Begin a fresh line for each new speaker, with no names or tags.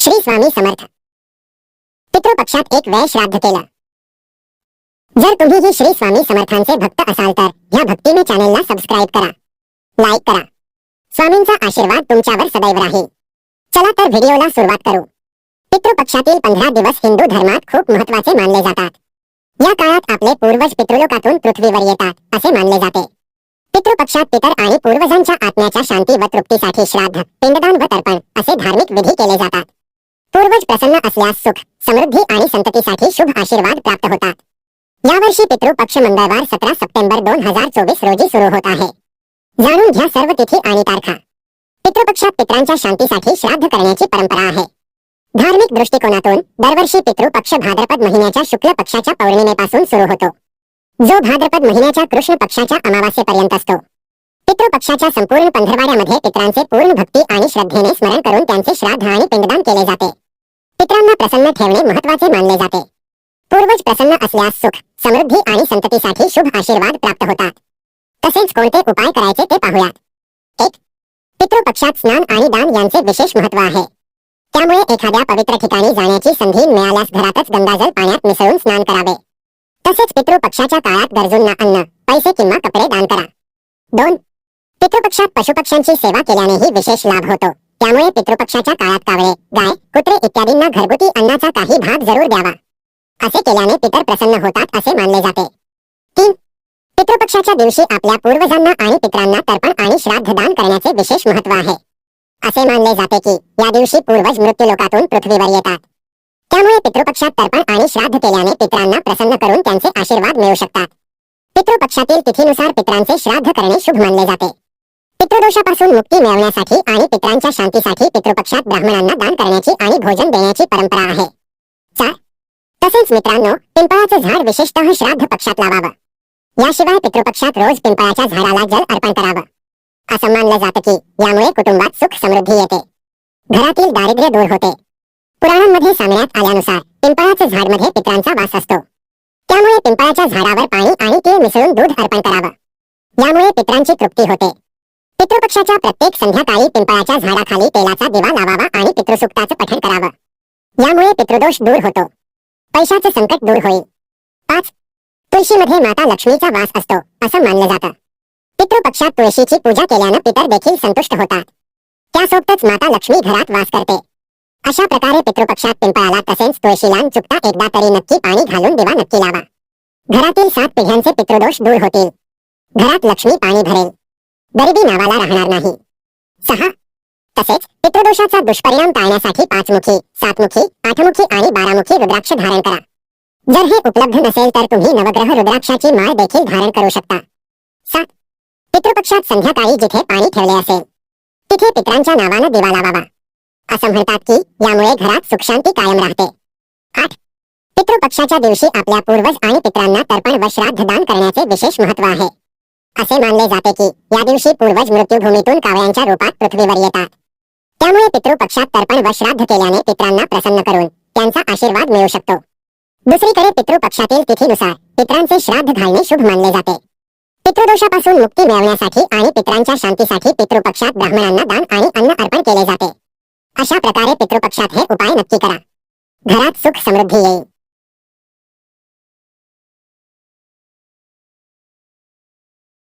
श्री स्वामी समर्थ. पितृपक्षात एक वेळ श्राद्ध केलं. जर तुम्हीही श्री स्वामी समर्थांचे भक्त असाल तर ह्या भक्तीने चॅनेलला सबस्क्राईब करा. लाईक करा. स्वामींचा आशीर्वाद तुमच्यावर सदैव राहील. चला तर व्हिडिओला सुरुवात करू. पितृपक्षातील पंधरा दिवस हिंदू धर्मात खूप महत्त्वाचे मानले जातात. या काळात आपले पूर्वज पितृलोकातून पृथ्वीवर येतात असे मानले जाते. पितृपक्षात पितर आणि पूर्वजांच्या आत्म्याच्या शांती व तृप्तीसाठी श्राद्ध पिंडदान व तर्पण असे धार्मिक विधी केले जातात. प्रसन्न असल्यास सुख समृद्धी आणि संततीसाठी शुभ आशीर्वाद प्राप्त होतात. यावर्षी पितृपक्ष मंगळवार सतरा सप्टेंबर दोन हजार चोवीस रोजी सुरू होत आहे. जाणून घ्या सर्व तिथी आणि तारखा. पितृपक्षात पित्रांच्या शांतीसाठी श्राद्ध करण्याची परंपरा आहे. धार्मिक दृष्टिकोनातून दरवर्षी पितृपक्ष भाद्रपद महिन्याच्या शुक्ल पक्षाच्या पौर्णिमेपासून सुरू होतो. जो भाद्रपद महिन्याच्या कृष्ण पक्षाच्या अमावास्येपर्यंत असतो. पितृपक्षाच्या संपूर्ण पंधरवाड्यामध्ये पित्रांचे पूर्ण भक्ती आणि श्रद्धेने स्मरण करून त्यांचे श्राद्ध आणि पिंडदान केले जाते. पित्रांना प्रसन्न ठेवणे महत्त्वाचे मानले जाते. पूर्वज प्रसन्न असल्यास सुख समृद्धी आणि संततीसाठी शुभ आशीर्वाद प्राप्त होतात. तसेच कोणते उपाय करायचे ते पाहूया एक पितृपक्षात स्नान आणि दान यांचे विशेष महत्त्व आहे. त्यामुळे एखाद्या पवित्र ठिकाणी जाण्याची संधी मिळाल्यास घरातच गंगाजल पाण्यात मिसळून स्नान करावे. तसेच पितृपक्षाच्या काळात गरजूंना अन्न पैसे किंवा कपडे दान करा. दोन पितृपक्षात पशुपक्ष्यांची सेवा केल्यानेही विशेष लाभ होतो. त्यामुळे पितृपक्षाच्या काळात कावळे गाय कुत्रे इत्यादींना घरगुती अन्नाचा काही भाग जरूर द्यावा. असे केल्याने पितर प्रसन्न होतात असे मानले जाते. तीन पितृपक्षाच्या दिवशी आपल्या पूर्वजांना आणि पित्रांना तर्पण आणि श्राद्ध दान करण्याचे विशेष महत्त्व आहे. असे मानले जाते की या दिवशी पूर्वज मृत्यूलोकातून पृथ्वीवर येतात. त्यामुळे पितृपक्षात तर्पण आणि श्राद्ध केल्याने पित्रांना प्रसन्न करून त्यांचे आशीर्वाद मिळू शकतात. पितृपक्षातील तिथीनुसार पित्रांचे श्राद्ध करणे शुभ मानले जाते. पितृदोषापासून मुक्ती मिळवण्यासाठी आणि पित्रांच्या शांतीसाठी पितृपक्षात ब्राह्मणांना दान करण्याची आणि भोजन देण्याची परंपरा आहे. चार. तसेच मित्रांनो पिंपळाचे झाड विशेषतः श्राद्ध पक्षात लावावं. याशिवाय पितृपक्षात रोज पिंपळाच्या झाडाला जल अर्पण करावं. असं मानलं जातं की यामुळे कुटुंबात सुख समृद्धी येते. घरातील दारिद्र्य दूर होते. पुराणांमध्ये सांगण्यात आल्यानुसार पिंपळाचे झाडमध्ये पित्रांचा वास असतो. त्यामुळे पिंपळाच्या झाडावर पाणी आणि तीळ मिसळून दूध अर्पण करावं. यामुळे पित्रांची तृप्ती होते. पितृपक्षाच्या प्रत्येक संध्याकाळी पिंपळाच्या झाडाखाली तेलाचा दिवा लावावा आणि पितृसुक्ताचं पठण करावं. यामुळे पितृदोष दूर होतो. पैशाचं संकट दूर होईल. पाच. तुळशीमध्ये माता लक्ष्मीचा वास असतो असं मानलं जातं. पितृपक्षात तुळशीची पूजा केल्यानं पितर देखील संतुष्ट होतात. त्यासोबतच माता लक्ष्मी घरात वास करते. अशा प्रकारे पितृपक्षात पिंपळाला तसेच तुळशीला चुकता एकदा तरी नक्की पाणी घालून दिवा नक्की लावा. घरातील सात पिढ्यांचे पितृदोष दूर होतील. घरात लक्ष्मी पाणी भरेल. गरिबी नावाला राहणार नाही. सहा. तसेच पितृदोषाचा दुष्परिणाम टाळण्यासाठी पाचमुखी सातमुखी आठमुखी आणि बारामुखी रुद्राक्ष धारण करा. जर हे उपलब्ध नसेल तर तुम्ही नवग्रह रुद्राक्षाची माळ देखील धारण करू शकता. सात. पितृपक्षात संध्याकाळी जिथे पाणी ठेवले असेल तिथे पित्रांच्या नावानं दिवा लावावा. असं म्हणतात की यामुळे घरात सुखशांती कायम राहते. आठ. पितृपक्षाच्या दिवशी आपल्या पूर्वज आणि पित्रांना तर्पण व श्राद्ध दान करण्याचे विशेष महत्त्व आहे. असे मानले जाते की या दिवशी पूर्वज मृत्यूभूमीतून कावळ्यांच्या रूपात पृथ्वीवर येतात. त्यामुळे पितृपक्षात तर्पण व श्राद्ध केल्याने पित्रांना प्रसन्न करून त्यांचा आशीर्वाद मिळू शकतो. दुसरीकडे पितृपक्षातील तिथीनुसार पित्रांचे श्राद्ध घालणे शुभ मानले जाते. पितृदोषापासून मुक्ती मिळवण्यासाठी आणि पित्रांच्या शांतीसाठी पितृपक्षात ब्राह्मणांना दान आणि अन्न अर्पण केले जाते. अशा प्रकारे पितृपक्षात हे उपाय नक्की करा. घरात सुख समृद्धी येईल.